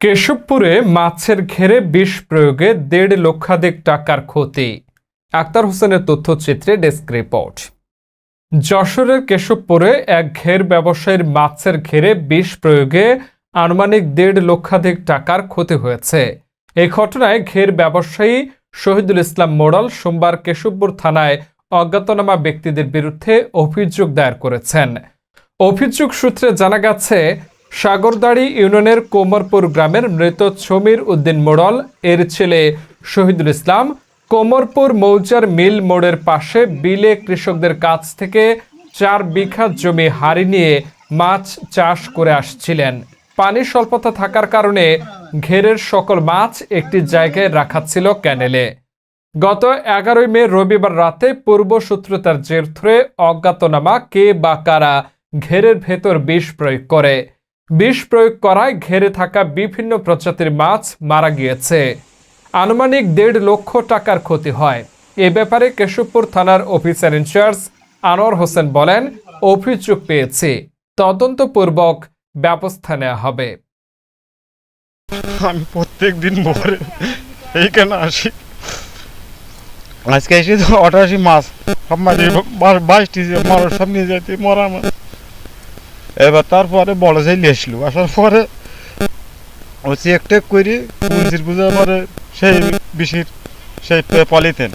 কেশবপুরে মাছের ঘেরে বিষ প্রয়োগে দেড় লক্ষাধিক টাকার ক্ষতি। আক্তার হোসেনের তথ্যচিত্রে ডেস্ক রিপোর্ট। যশোরের কেশবপুরে এক ঘের ব্যবসায়ীর মাছের ঘেরে বিষ প্রয়োগে আনুমানিক দেড় লক্ষাধিক টাকার ক্ষতি হয়েছে। এই ঘটনায় ঘের ব্যবসায়ী শহীদুল ইসলাম মোড়াল সোমবার কেশবপুর থানায় অজ্ঞাতনামা ব্যক্তিদের বিরুদ্ধে অভিযোগ দায়ের করেছেন। অভিযোগ সূত্রে জানা গেছে সাগরদাড়ি ইউনিয়নের কোমরপুর গ্রামের মৃত ছমির উদ্দিন মোড়ল, এর ছেলে শহীদুল ইসলাম, কোমরপুর মৌজার মিল মোড়ের পাশে বিলে কৃষকদের কাছ থেকে চার বিঘা জমি হারি নিয়ে মাছ চাষ করে আসছিলেন। পানি স্বল্পতা থাকার কারণে ঘেরের সকল মাছ একটি জায়গায় রাখা ছিল ক্যানেলে। গত এগারোই মে রবিবার রাতে পূর্বশত্রুতার জের ধরে অজ্ঞাতনামা কে বা কারা ঘেরের ভেতর বিষ প্রয়োগ করে। বিষ প্রয়োগ করায় ঘেরে থাকা বিভিন্ন প্রজাতির মাছ মারা গিয়েছে। আনুমানিক দেড় লক্ষ টাকার ক্ষতি হয়। এ ব্যাপারে কেশবপুর থানার অফিসার ইনচার্জ আনোয়ার হোসেন বলেন, অভিযোগ পেয়েছি। তদন্তপূর্বক ব্যবস্থা নেওয়া হবে। আমি প্রত্যেক দিন ভোরে এইখানে আসি। আজকে এসে তো অটাশি মাছ, সব মাছ বাইশটি যে মরার সব নিয়ে যাইতে মরা মাছ। এবার তারপরে বড় যাই আসলো আসার পরে ও চেক টেক করি পুলিশের বুঝার পরে সেই বিষির সেই পলিথিন।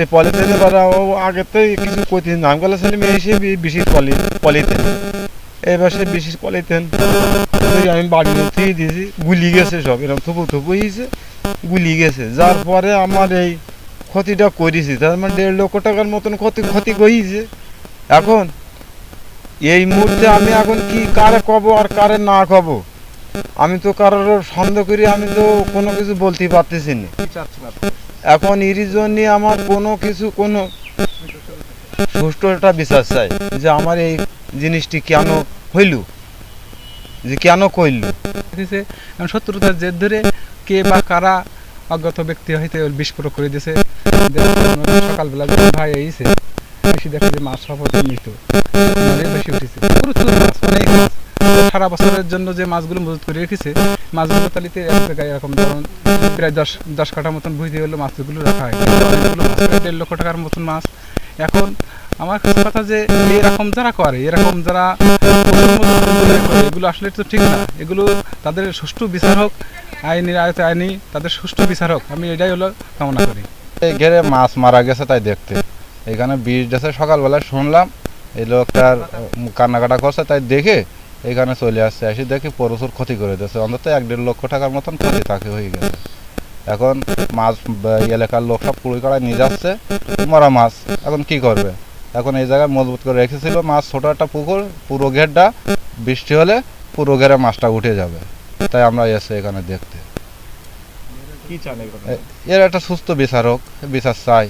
এই পলিথিন এবার ও আগে তো কিছু কইতে নাম গেলে ছেলে এসে বিষির পলি পলিথিন। এবার সে বিশেষ পলিথিন আমি বাড়ির থেকে দিয়েছি, গুলি গেছে সব, এরকম থুপু থুপু হয়েছে গুলি গেছে। যার পরে আমার এই ক্ষতিটা করেছি, তার মানে দেড় লক্ষ টাকার মতন ক্ষতি ক্ষতি করেছে। এখন এই মুহূর্তে আমি এখন কি, কারে কব আর কারে না কব? আমি তো কারোর সন্দেহ করি, আমি তো কোনো কিছু বলতে পারতেছি না। এখন এরই জন্য আমার কোনো কিছু, কোনো সুষ্ঠু একটা বিশ্বাস চাই, যে আমার এই জিনিসটি কেন হইল? যে কেন কইল? শত্রুতার জের ধরে কে বা কারা অজ্ঞাত ব্যক্তি হইতে বিস্ফোরক করে দিছে। দিয়ে সকালবেলা ভাই আইছে। বেশি দেখে যে মাছ সব মৃত অনেক বেশি উঠেছে। প্রচুর মাছ, অনেক মাছ। সারা বছরের জন্য যে মাছগুলো মজুত করে রেখেছে, মাছগুলো তালিতে এক জায়গায় এরকম ধরুন, প্রায় দশ দশ কাঠা মতন বুঝতে হলো মাছগুলো রাখা হয়। অনেকগুলো মাছ, প্রায় দেড় লক্ষ টাকার মতন মাছ। এখন আমার কাছে কথা যে, এরকম যারা করে, এরকম যারা এগুলো আসলে তো ঠিক না। এগুলো তাদের সুষ্ঠু বিচার হোক আইনের আয়তে আইনি, তাদের সুষ্ঠু বিচার হোক। আমি এটাই হলো কামনা করি। ঘেরে মাছ মারা গেছে তাই দেখতে। এখানে বীজ আছে সকালবেলা শুনলাম এই লোকটার কান্নাকাটা করছে তাই দেখে এখানে চলে আসছে। এসে দেখি প্রচুর ক্ষতি করে দিয়েছে অন্তত এক দেড় লক্ষ টাকার মতন ক্ষতি তাকে হয়ে গেছে। এখন মাছ এলাকার লোক সব পুরো কাড়ায় নিয়ে যাচ্ছে মরা মাছ। এখন কি করবে? এখন এই জায়গায় মজবুত করে রেখেছিল মাছ ছোট একটা পুকুর পুরো ঘেরটা বৃষ্টি হলে পুরো ঘেরে মাছটা উঠে যাবে। তাই আমরা এসে এখানে দেখতে। এর একটা সুস্থ বিচার হোক বিচার চাই।